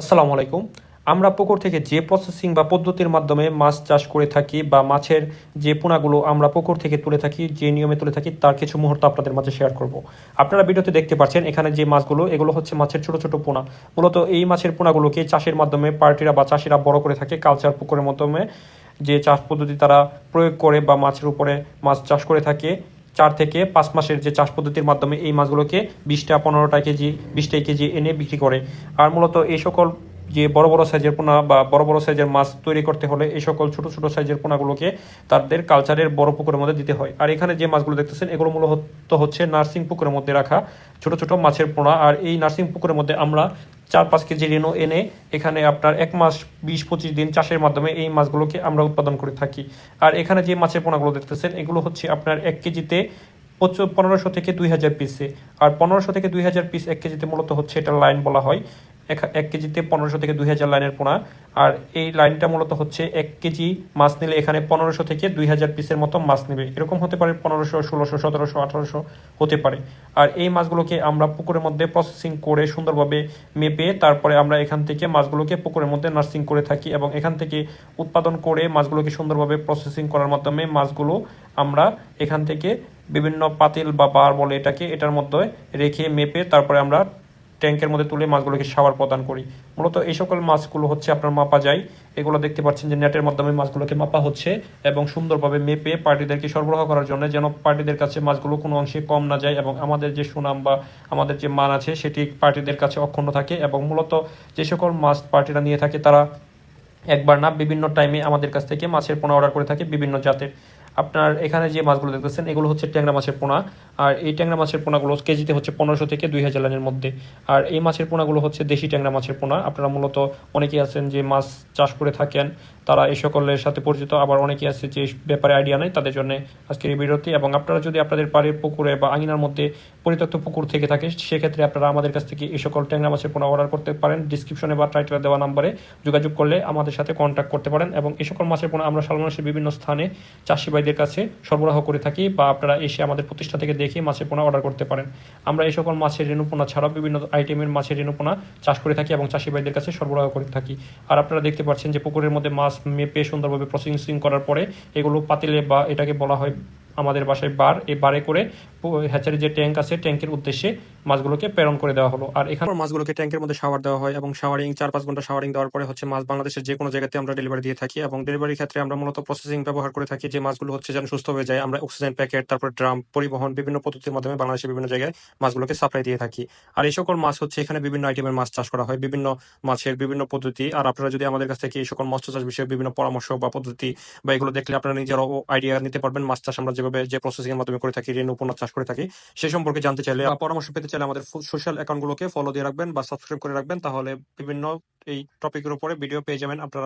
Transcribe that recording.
আসসালামু আলাইকুম। আমরা পুকুর থেকে যে প্রসেসিং বা পদ্ধতির মাধ্যমে মাছ চাষ করে থাকি বা মাছের যে পোনাগুলো আমরা পুকুর থেকে তুলে থাকি, যে নিয়মে তুলে থাকি, তার কিছু মুহূর্ত আপনাদের মাঝে শেয়ার করব। আপনারা ভিডিওতে দেখতে পাচ্ছেন, এখানে যে মাছগুলো, এগুলো হচ্ছে মাছের ছোট ছোট পোনা। মূলত এই মাছের পোনাগুলোকে চাষের মাধ্যমে পার্টিরা বা চাষিরা বড় করে থাকে কালচার পুকুরের মাধ্যমে যে চাষ পদ্ধতি তারা প্রয়োগ করে বা মাছের উপরে মাছ চাষ করে থাকে। চার থেকে পাঁচ মাসের যে চাষ পদ্ধতির মাধ্যমে এই মাছগুলোকে বিশটা, পনেরোটা কেজি, বিশটা কেজি এনে বিক্রি করে। আর মূলত এই সকল যে বড় বড় সাইজের পোনা বা বড় বড় সাইজের মাছ তৈরি করতে হলে এই সকল ছোট ছোট সাইজের পোনাগুলোকে তাদের কালচারের বড় পুকুরের মধ্যে দিতে হয়। আর এখানে যে মাছগুলো দেখতেছেন, এগুলো মূলত হচ্ছে নার্সিং পুকুরের মধ্যে রাখা ছোট ছোট মাছের পোনা। আর এই নার্সিং পুকুরের মধ্যে আমরা চার পাঁচ কেজি রেণু এনে এখানে আপনার এক মাস বিশ পঁচিশ দিন চাষের মাধ্যমে এই মাছগুলোকে আমরা উৎপাদন করে থাকি। আর এখানে যে মাছের পোনাগুলো দেখতেছেন, এগুলো হচ্ছে আপনার এক কেজিতে পনেরোশো থেকে দুই হাজার পিসে। আর পনেরোশো থেকে দুই হাজার পিস এক কেজিতে মূলত হচ্ছে এটা লাইন বলা হয়। এক- কেজিতে পনেরোশো থেকে দুই হাজার লাইনের পোনা। আর এই লাইনটা মূলত হচ্ছে এক কেজি মাছ নিলে এখানে পনেরোশো থেকে দুই হাজার পিসের মতো মাছ নেবে। এরকম হতে পারে পনেরোশো, ষোলোশো, সতেরোশো, আঠারোশো হতে পারে। আর এই মাছগুলোকে আমরা পুকুরের মধ্যে প্রসেসিং করে সুন্দরভাবে মেপে তারপরে আমরা এখান থেকে মাছগুলোকে পুকুরের মধ্যে নার্সিং করে থাকি এবং এখান থেকে উৎপাদন করে মাছগুলোকে সুন্দরভাবে প্রসেসিং করার মাধ্যমে মাছগুলো আমরা এখান থেকে বিভিন্ন পাতিল বা বার বলে এটাকে এটার মধ্যে রেখে মেপে তারপরে আমরা ট্যাঙ্কের মধ্যে তুলে মাছগুলোকে সাবার প্রদান করি। মূলত এই সকল মাছগুলো হচ্ছে আপনার মাপা যায়। এগুলো দেখতে পাচ্ছেন যে নেটের মাধ্যমে মাছগুলোকে মাপা হচ্ছে এবং সুন্দরভাবে মেপে পার্টিদেরকে সরবরাহ করার জন্য যেন পার্টিদের কাছে মাছগুলো কোনো অংশে কম না যায় এবং আমাদের যে সুনাম বা আমাদের যে মান আছে সেটি পার্টিদের কাছে অক্ষুণ্ণ থাকে এবং মূলত যে সকল মাছ পার্টিরা নিয়ে থাকে তারা একবার না বিভিন্ন টাইমে আমাদের কাছ থেকে মাছের পোনা অর্ডার করে থাকে বিভিন্ন জাতের। আপনার এখানে যে মাছগুলো দেখতেছেন, এগুলো হচ্ছে ট্যাংরা মাছের পোনা। আর এই ট্যাংরা মাছের পোনাগুলো কেজিতে হচ্ছে পনেরোশো থেকে দুই হাজার লাইনের মধ্যে। আর এই মাছের পোনাগুলো হচ্ছে দেশি ট্যাংরা মাছের পোনা। আপনারা মূলত অনেকেই আছেন যে মাছ চাষ করে থাকেন। তারা এই সকলের সাথে পরিচিত। আবার অনেকেই আছে যে ব্যাপারে আইডিয়া নেই, তাদের জন্য আজকের এই বিরতি এবং আপনারা যদি আপনাদের বাড়ির পুকুরে বা আঙিনার মধ্যে পরিত্যক্ত পুকুর থেকে থাকে সেক্ষেত্রে আপনারা আমাদের কাছ থেকে এই সকল ট্যাংরা মাছের পোনা অর্ডার করতে পারেন। ডিসক্রিপশনে বা টাইটেলে দেওয়া নাম্বারে যোগাযোগ করলে আমাদের সাথে কন্ট্যাক্ট করতে পারেন এবং এই সকল মাছের পোনা আমরা সালমানসের বিভিন্ন স্থানে চাষি ভাইদের কাছে সরবরাহ করে থাকি বা আপনারা এসে আমাদের প্রতিষ্ঠান থেকে দেখে মাছের পোনা অর্ডার করতে পারেন। আমরা এই সকল মাছের রেণুপোনা ছাড়াও বিভিন্ন আইটেমের মাছের রেণুপোনা চাষ করে থাকি এবং চাষি ভাইদের কাছে সরবরাহ করে থাকি। আর আপনারা দেখতে পাচ্ছেন যে পুকুরের মধ্যে মাছ মেপে সুন্দরভাবে প্রসেসিং করার পরে এগুলো পাতিলে বা এটাকে বলা হয় আমাদের বাসায় বার এই বারে করে হ্যাচারি যে ট্যাঙ্ক আছে ট্যাঙ্কের উদ্দেশ্যে মাছগুলোকে প্রেরণ করে দেওয়া হলো। আর এখানে মাছগুলোকে ট্যাঙ্কের মধ্যে শাওয়ার দেওয়া হয় এবং শাওয়ারিং চার পাঁচ ঘণ্টা শাওয়ারিং দেওয়ার পরে হচ্ছে মাছ বাংলাদেশের যে কোনো জায়গাতে আমরা ডেলিভারি দিয়ে থাকি এবং ডেলিভারির ক্ষেত্রে আমরা মূলত প্রসেসিং ব্যবহার করে থাকি যে মাছগুলো হচ্ছে যেন সুস্থ হয়ে যায়। আমরা অক্সিজেন প্যাকেট তারপর ড্রাম পরিবহন, বিভিন্ন পদ্ধতির মাধ্যমে বাংলাদেশের বিভিন্ন জায়গায় মাছগুলোকে সাপ্লাই দিয়ে থাকি। আর এই সকল মাছ হচ্ছে এখানে বিভিন্ন আইটেমের মাছ চাষ করা হয়, বিভিন্ন মাছের বিভিন্ন পদ্ধতি। আর আপনারা যদি আমাদের কাছ থেকে এই সকল মৎস্য চাষ বিষয়ে বিভিন্ন পরামর্শ বা পদ্ধতি বা এগুলো দেখলে আপনারা নিজেরাও আইডিয়া নিতে পারবেন। মাছ চাষ আমরা যেভাবে যে প্রসেসিং এর মাধ্যমে করে থাকি রেণু উপন্যাস চাষ করে থাকি, সে সম্পর্কে জানতে চাইলে পরামর্শ পেতে চাইলে আমাদের সোশ্যাল অ্যাকাউন্টগুলোকে ফলো দিয়ে রাখবেন বা সাবস্ক্রাইব করে রাখবেন, তাহলে বিভিন্ন এই টপিকের উপরে ভিডিও পেয়ে যাবেন আপনারা।